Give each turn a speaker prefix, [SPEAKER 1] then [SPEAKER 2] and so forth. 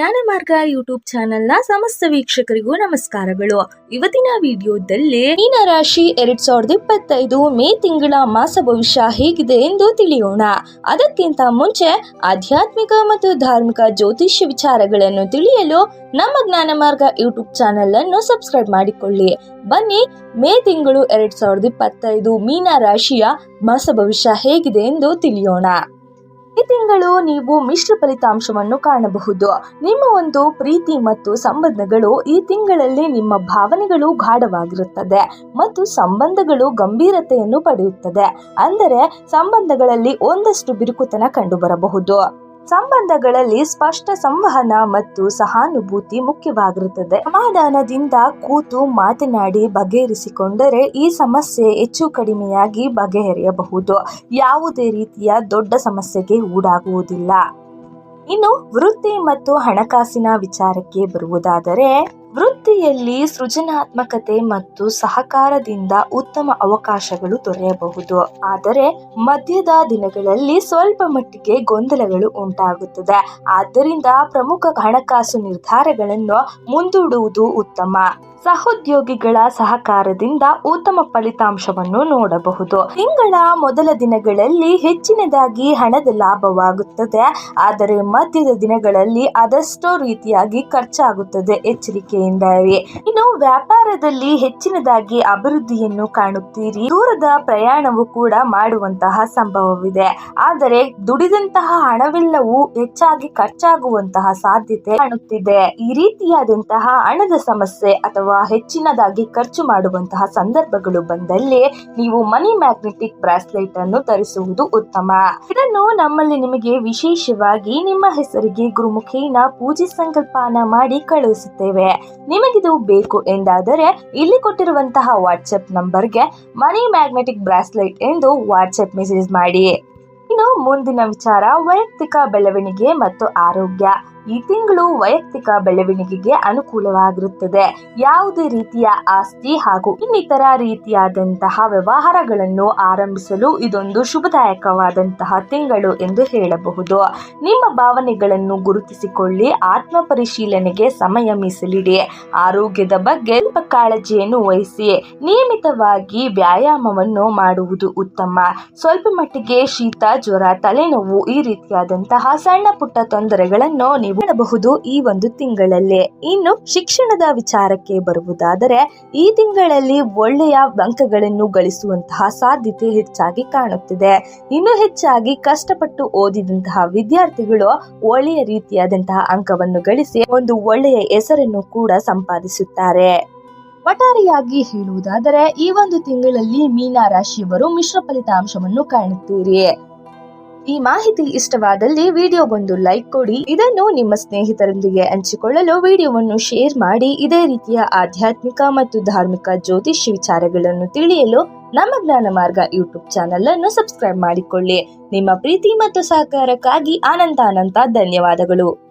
[SPEAKER 1] ಜ್ಞಾನ ಮಾರ್ಗ ಯೂಟ್ಯೂಬ್ ಚಾನೆಲ್ನ ಸಮಸ್ತ ವೀಕ್ಷಕರಿಗೂ ನಮಸ್ಕಾರಗಳು. ಇವತ್ತಿನ ವಿಡಿಯೋದಲ್ಲಿ ಮೀನ ರಾಶಿ ಎರಡ್ ಸಾವಿರದ ಇಪ್ಪತ್ತೈದು ಮೇ ತಿಂಗಳ ಮಾಸ ಭವಿಷ್ಯ ಹೇಗಿದೆ ಎಂದು ತಿಳಿಯೋಣ. ಅದಕ್ಕಿಂತ ಮುಂಚೆ ಆಧ್ಯಾತ್ಮಿಕ ಮತ್ತು ಧಾರ್ಮಿಕ ಜ್ಯೋತಿಷ್ಯ ವಿಚಾರಗಳನ್ನು ತಿಳಿಯಲು ನಮ್ಮ ಜ್ಞಾನ ಮಾರ್ಗ ಯೂಟ್ಯೂಬ್ ಚಾನೆಲ್ ಅನ್ನು ಸಬ್ಸ್ಕ್ರೈಬ್ ಮಾಡಿಕೊಳ್ಳಿ. ಬನ್ನಿ, ಮೇ ತಿಂಗಳು ಎರಡ್ ಸಾವಿರದ ಇಪ್ಪತ್ತೈದು ಮೀನ ರಾಶಿಯ ಮಾಸ ಭವಿಷ್ಯ ಹೇಗಿದೆ ಎಂದು ತಿಳಿಯೋಣ. ಈ ತಿಂಗಳು ನೀವು ಮಿಶ್ರ ಫಲಿತಾಂಶವನ್ನು ಕಾಣಬಹುದು. ನಿಮ್ಮ ಒಂದು ಪ್ರೀತಿ ಮತ್ತು ಸಂಬಂಧಗಳು ಈ ತಿಂಗಳಲ್ಲಿ ನಿಮ್ಮ ಭಾವನೆಗಳು ಗಾಢವಾಗಿರುತ್ತದೆ ಮತ್ತು ಸಂಬಂಧಗಳು ಗಂಭೀರತೆಯನ್ನು ಪಡೆಯುತ್ತದೆ. ಅಂದರೆ ಸಂಬಂಧಗಳಲ್ಲಿ ಒಂದಷ್ಟು ಬಿರುಕುತನ ಕಂಡುಬರಬಹುದು. ಸಂಬಂಧಗಳಲ್ಲಿ ಸ್ಪಷ್ಟ ಸಂವಹನ ಮತ್ತು ಸಹಾನುಭೂತಿ ಮುಖ್ಯವಾಗಿರುತ್ತದೆ. ಸಮಾಧಾನದಿಂದ ಕೂತು ಮಾತನಾಡಿ ಬಗೆಹರಿಸಿಕೊಂಡರೆ ಈ ಸಮಸ್ಯೆ ಹೆಚ್ಚು ಕಡಿಮೆಯಾಗಿ ಬಗೆಹರಿಯಬಹುದು. ಯಾವುದೇ ರೀತಿಯ ದೊಡ್ಡ ಸಮಸ್ಯೆಗೆ ಊಡಾಗುವುದಿಲ್ಲ ಇನ್ನು ವೃತ್ತಿ ಮತ್ತು ಹಣಕಾಸಿನ ವಿಚಾರಕ್ಕೆ ಬರುವುದಾದರೆ ವೃತ್ತಿಯಲ್ಲಿ ಸೃಜನಾತ್ಮಕತೆ ಮತ್ತು ಸಹಕಾರದಿಂದ ಉತ್ತಮ ಅವಕಾಶಗಳು ದೊರೆಯಬಹುದು. ಆದರೆ ಮಧ್ಯದ ದಿನಗಳಲ್ಲಿ ಸ್ವಲ್ಪ ಮಟ್ಟಿಗೆ ಗೊಂದಲಗಳು ಉಂಟಾಗುತ್ತದೆ. ಆದ್ದರಿಂದ ಪ್ರಮುಖ ಹಣಕಾಸು ನಿರ್ಧಾರಗಳನ್ನು ಮುಂದೂಡುವುದು ಉತ್ತಮ. ಸಹೋದ್ಯೋಗಿಗಳ ಸಹಕಾರದಿಂದ ಉತ್ತಮ ಫಲಿತಾಂಶವನ್ನು ನೋಡಬಹುದು. ತಿಂಗಳ ಮೊದಲ ದಿನಗಳಲ್ಲಿ ಹೆಚ್ಚಿನದಾಗಿ ಹಣದ ಲಾಭವಾಗುತ್ತದೆ. ಆದರೆ ಮಧ್ಯದ ದಿನಗಳಲ್ಲಿ ಅದಷ್ಟೋ ರೀತಿಯಾಗಿ ಖರ್ಚಾಗುತ್ತದೆ. ಎಚ್ಚರಿಕೆಯಿಂದ ಇನ್ನು ವ್ಯಾಪಾರದಲ್ಲಿ ಹೆಚ್ಚಿನದಾಗಿ ಅಭಿವೃದ್ಧಿಯನ್ನು ಕಾಣುತ್ತೀರಿ. ದೂರದ ಪ್ರಯಾಣವು ಕೂಡ ಮಾಡುವಂತಹ ಸಂಭವವಿದೆ. ಆದರೆ ದುಡಿದಂತಹ ಹಣವೆಲ್ಲವೂ ಹೆಚ್ಚಾಗಿ ಖರ್ಚಾಗುವಂತಹ ಸಾಧ್ಯತೆ ಕಾಣುತ್ತಿದೆ. ಈ ರೀತಿಯಾದಂತಹ ಹಣದ ಸಮಸ್ಯೆ ಅಥವಾ ಹೆಚ್ಚಿನದಾಗಿ ಖರ್ಚು ಮಾಡುವಂತಹ ಸಂದರ್ಭಗಳು ಬಂದಲ್ಲಿ ನೀವು ಮನಿ ಮ್ಯಾಗ್ನೆಟಿಕ್ ಬ್ರಾಸ್ಲೆಟ್ ಅನ್ನು ತರಿಸುವುದು ಉತ್ತಮ. ಇದನ್ನು ನಮ್ಮಲ್ಲಿ ನಿಮಗೆ ವಿಶೇಷವಾಗಿ ನಿಮ್ಮ ಹೆಸರಿಗೆ ಗುರುಮುಖಿನ ಪೂಜೆ ಸಂಕಲ್ಪನ ಮಾಡಿ ಕಳುಹಿಸುತ್ತೇವೆ. ನಿಮಗಿದು ಬೇಕು ಎಂದಾದರೆ ಇಲ್ಲಿ ಕೊಟ್ಟಿರುವಂತಹ ವಾಟ್ಸ್ಆಪ್ ನಂಬರ್ಗೆ ಮನಿ ಮ್ಯಾಗ್ನೆಟಿಕ್ ಬ್ರಾಸ್ಲೆಟ್ ಎಂದು ವಾಟ್ಸ್ಆಪ್ ಮೆಸೇಜ್ ಮಾಡಿ. ಇನ್ನು ಮುಂದಿನ ವಿಚಾರ ವೈಯಕ್ತಿಕ ಬೆಳವಣಿಗೆ ಮತ್ತು ಆರೋಗ್ಯ. ಈ ತಿಂಗಳು ವೈಯಕ್ತಿಕ ಬೆಳವಣಿಗೆಗೆ ಅನುಕೂಲವಾಗಿರುತ್ತದೆ. ಯಾವುದೇ ರೀತಿಯ ಆಸ್ತಿ ಹಾಗೂ ಇನ್ನಿತರ ರೀತಿಯಾದಂತಹ ವ್ಯವಹಾರಗಳನ್ನು ಆರಂಭಿಸಲು ಇದೊಂದು ಶುಭದಾಯಕವಾದಂತಹ ತಿಂಗಳು ಎಂದು ಹೇಳಬಹುದು. ನಿಮ್ಮ ಭಾವನೆಗಳನ್ನು ಗುರುತಿಸಿಕೊಳ್ಳಿ ಆತ್ಮ ಪರಿಶೀಲನೆಗೆ ಸಮಯ ಮೀಸಲಿಡಿ. ಆರೋಗ್ಯದ ಬಗ್ಗೆ ಸ್ವಲ್ಪ ಕಾಳಜಿಯನ್ನು ವಹಿಸಿ ನಿಯಮಿತವಾಗಿ ವ್ಯಾಯಾಮವನ್ನು ಮಾಡುವುದು ಉತ್ತಮ. ಸ್ವಲ್ಪ ಮಟ್ಟಿಗೆ ಶೀತ, ಜ್ವರ, ತಲೆನೋವು ಈ ರೀತಿಯಾದಂತಹ ಸಣ್ಣ ಪುಟ್ಟ ತೊಂದರೆಗಳನ್ನು ನೀವು ಮಾಡಬಹುದು ಈ ಒಂದು ತಿಂಗಳಲ್ಲಿ. ಇನ್ನು ಶಿಕ್ಷಣದ ವಿಚಾರಕ್ಕೆ ಬರುವುದಾದರೆ, ಈ ತಿಂಗಳಲ್ಲಿ ಒಳ್ಳೆಯ ಅಂಕಗಳನ್ನು ಗಳಿಸುವಂತಹ ಸಾಧ್ಯತೆ ಹೆಚ್ಚಾಗಿ ಕಾಣುತ್ತಿದೆ. ಇನ್ನು ಹೆಚ್ಚಾಗಿ ಕಷ್ಟಪಟ್ಟು ಓದಿದಂತಹ ವಿದ್ಯಾರ್ಥಿಗಳು ಒಳ್ಳೆಯ ರೀತಿಯಾದಂತಹ ಅಂಕವನ್ನು ಗಳಿಸಿ ಒಂದು ಒಳ್ಳೆಯ ಹೆಸರನ್ನು ಕೂಡ ಸಂಪಾದಿಸುತ್ತಾರೆ. ಒಟ್ಟಾರೆಯಾಗಿ ಹೇಳುವುದಾದರೆ, ಈ ಒಂದು ತಿಂಗಳಲ್ಲಿ ಮೀನಾ ರಾಶಿಯವರು ಮಿಶ್ರ ಫಲಿತಾಂಶವನ್ನು ಕಾಣುತ್ತೀರಿ. ಈ ಮಾಹಿತಿ ಇಷ್ಟವಾದಲ್ಲಿ ವಿಡಿಯೋಗೊಂದು ಲೈಕ್ ಕೊಡಿ. ಇದನ್ನು ನಿಮ್ಮ ಸ್ನೇಹಿತರೊಂದಿಗೆ ಹಂಚಿಕೊಳ್ಳಲು ವಿಡಿಯೋವನ್ನು ಶೇರ್ ಮಾಡಿ. ಇದೇ ರೀತಿಯ ಆಧ್ಯಾತ್ಮಿಕ ಮತ್ತು ಧಾರ್ಮಿಕ ಜ್ಯೋತಿಷ್ಯ ವಿಚಾರಗಳನ್ನು ತಿಳಿಯಲು ನಮ್ಮ ಜ್ಞಾನ ಮಾರ್ಗ ಯೂಟ್ಯೂಬ್ ಚಾನೆಲ್ ಅನ್ನು ಸಬ್ಸ್ಕ್ರೈಬ್ ಮಾಡಿಕೊಳ್ಳಿ. ನಿಮ್ಮ ಪ್ರೀತಿ ಮತ್ತು ಸಹಕಾರಕ್ಕಾಗಿ ಅನಂತ ಅನಂತ ಧನ್ಯವಾದಗಳು.